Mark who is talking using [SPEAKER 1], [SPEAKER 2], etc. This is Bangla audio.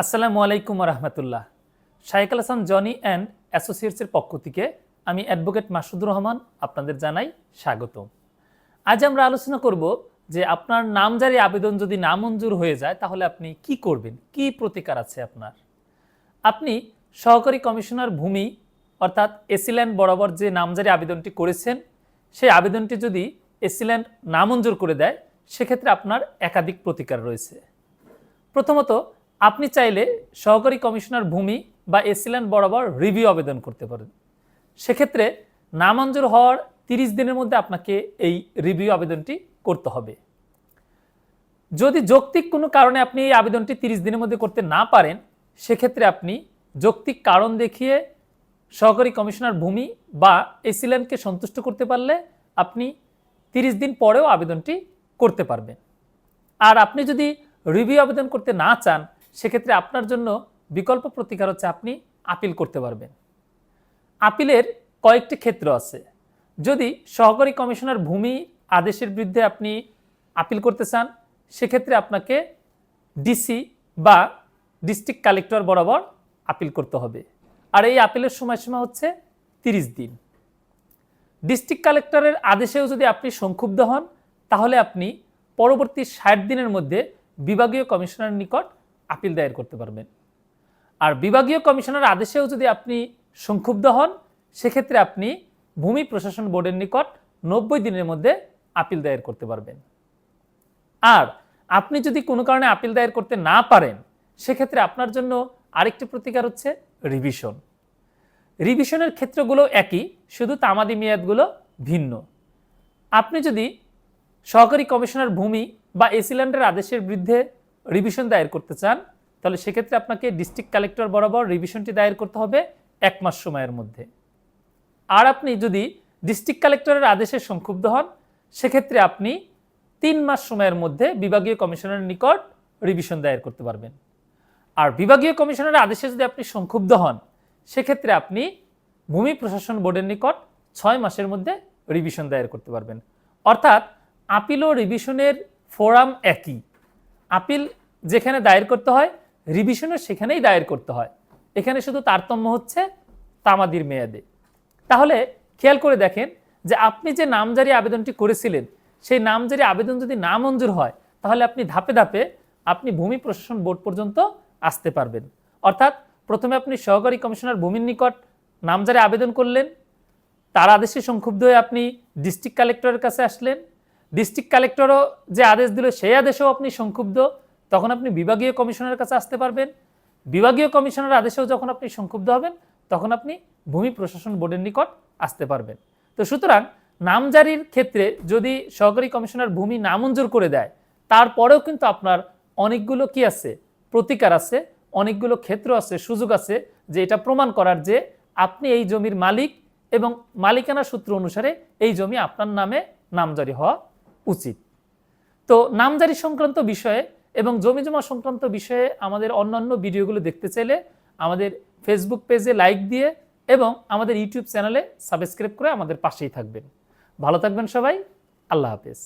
[SPEAKER 1] আসসালামু আলাইকুম রহমতুল্লাহ শাইক আল হাসান জনি অ্যান্ড অ্যাসোসিয়েটসের পক্ষ থেকে আমি অ্যাডভোকেট মাসুদুর রহমান আপনাদের জানাই স্বাগত আজ আমরা আলোচনা করব যে আপনার নামজারি আবেদন যদি নামঞ্জুর হয়ে যায়, তাহলে আপনি কি করবেন? কি প্রতিকার আছে আপনার? আপনি সহকারী কমিশনার ভূমি, অর্থাৎ এসিল্যান্ড বরাবর যে নামজারি আবেদনটি করেছেন, সেই আবেদনটি যদি এসিল্যান্ড নামঞ্জুর করে দেয়, সেক্ষেত্রে আপনার একাধিক প্রতিকার রয়েছে। প্রথমত আপনি চাইলে সহকারী কমিশনার ভূমি বা এসিল্যান্ড বরাবর রিভিউ আবেদন করতে পারেন। সেক্ষেত্রে নামঞ্জুর হওয়ার তিরিশ দিনের মধ্যে আপনাকে এই রিভিউ আবেদনটি করতে হবে। যদি যৌক্তিক কোনো কারণে আপনি এই আবেদনটি তিরিশ দিনের মধ্যে করতে না পারেন, সেক্ষেত্রে আপনি যৌক্তিক কারণ দেখিয়ে সহকারী কমিশনার ভূমি বা এসিল্যান্ডকে সন্তুষ্ট করতে পারলে আপনি তিরিশ দিন পরেও আবেদনটি করতে পারবেন। আর আপনি যদি রিভিউ আবেদন করতে না চান সেক্ষেত্রে আপনার জন্য বিকল্প প্রতিকার হচ্ছে আপনি আপিল করতে পারবেন। আপিলের কয়েকটি ক্ষেত্র আছে। যদি সহকারী কমিশনার ভূমি আদেশের বিরুদ্ধে আপনি আপিল করতে চান, সেক্ষেত্রে আপনাকে ডিসি বা ডিস্ট্রিক্ট কালেক্টর বরাবর আপিল করতে হবে। আর এই আপিলের সময়সীমা হচ্ছে তিরিশ দিন। ডিস্ট্রিক্ট কালেক্টরের আদেশেও যদি আপনি সংক্ষুব্ধ হন, তাহলে আপনি পরবর্তী ষাট দিনের মধ্যে বিভাগীয় কমিশনার নিকট আপিল দায়ের করতে পারবেন। আর বিভাগীয় কমিশনার আদেশেও যদি আপনি সংক্ষুব্ধ হন, সেক্ষেত্রে আপনি ভূমি প্রশাসন বোর্ডের নিকট নব্বই দিনের মধ্যে আপিল দায়ের করতে পারবেন। আর আপনি যদি কোনো কারণে আপিল দায়ের করতে না পারেন, সেক্ষেত্রে আপনার জন্য আরেকটি প্রতিকার হচ্ছে রিভিশন। রিভিশনের ক্ষেত্রগুলো একই, শুধু তামাদি মেয়াদগুলো ভিন্ন। আপনি যদি সহকারী কমিশনার ভূমি বা এসিল্যান্ডের আদেশের বিরুদ্ধে রিভিশন দায়ের করতে চান, তাহলে সেক্ষেত্রে আপনাকে ডিস্ট্রিক্ট কালেক্টর বরাবর রিভিশনটি দায়ের করতে হবে এক মাস সময়ের মধ্যে। আর আপনি যদি ডিস্ট্রিক্ট কালেক্টরের আদেশে সংক্ষুব্ধ হন, সেক্ষেত্রে আপনি তিন মাস সময়ের মধ্যে বিভাগীয় কমিশনারের নিকট রিভিশন দায়ের করতে পারবেন। আর বিভাগীয় কমিশনারের আদেশে যদি আপনি সংক্ষুব্ধ হন, সেক্ষেত্রে আপনি ভূমি প্রশাসন বোর্ডের নিকট ছয় মাসের মধ্যে রিভিশন দায়ের করতে পারবেন। অর্থাৎ আপিল ও রিভিশনের ফোরাম একই। আপিল যেখানে দায়ের করতে হয় রিভিশনও সেখানেই দায়ের করতে হয়। এখানে শুধু তারতম্য হচ্ছে তামাদির মেয়াদে। তাহলে খেয়াল করে দেখেন যে আপনি যে নামজারি আবেদনটি করেছিলেন, সেই নামজারি আবেদন যদি না মঞ্জুর হয়, তাহলে আপনি ধাপে ধাপে আপনি ভূমি প্রশাসন বোর্ড পর্যন্ত আসতে পারবেন। অর্থাৎ প্রথমে আপনি সহকারী কমিশনার ভূমির নিকট নামজারি আবেদন করলেন, তার আদেশে সংক্ষুব্ধ হয়ে আপনি ডিস্ট্রিক্ট কালেক্টরের কাছে আসলেন ডিস্ট্রিক্ট কালেক্টরও যে আদেশ দিল, সেই আদেশেও আপনি সংক্ষুব্ধ, তখন আপনি বিভাগীয় কমিশনারের কাছে আসতে পারবেন। বিভাগীয় কমিশনার আদেশেও যখন আপনি সংক্ষুব্ধ হবেন, তখন আপনি ভূমি প্রশাসন বোর্ডের নিকট আসতে পারবেন। তো সুতরাং নামজারির ক্ষেত্রে যদি সহকারী কমিশনার ভূমি নামঞ্জুর করে দেয়, তারপরেও কিন্তু আপনার অনেকগুলো কি আছে? প্রতিকার আছে, অনেকগুলো ক্ষেত্র আছে, সুযোগ আছে, যে এটা প্রমাণ করার যে আপনি এই জমির মালিক এবং মালিকানা সূত্র অনুসারে এই জমি আপনার নামে নামজারি হওয়া উচিত। তো নামজারি সংক্রান্ত বিষয়ে এবং জমি জমা সংক্রান্ত বিষয়ে আমাদের অন্যান্য ভিডিওগুলো দেখতে চাইলে আমাদের ফেসবুক পেজে লাইক দিয়ে এবং আমাদের ইউটিউব চ্যানেলে সাবস্ক্রাইব করে আমাদের পাশেই থাকবেন। ভালো থাকবেন সবাই। আল্লাহ হাফেজ।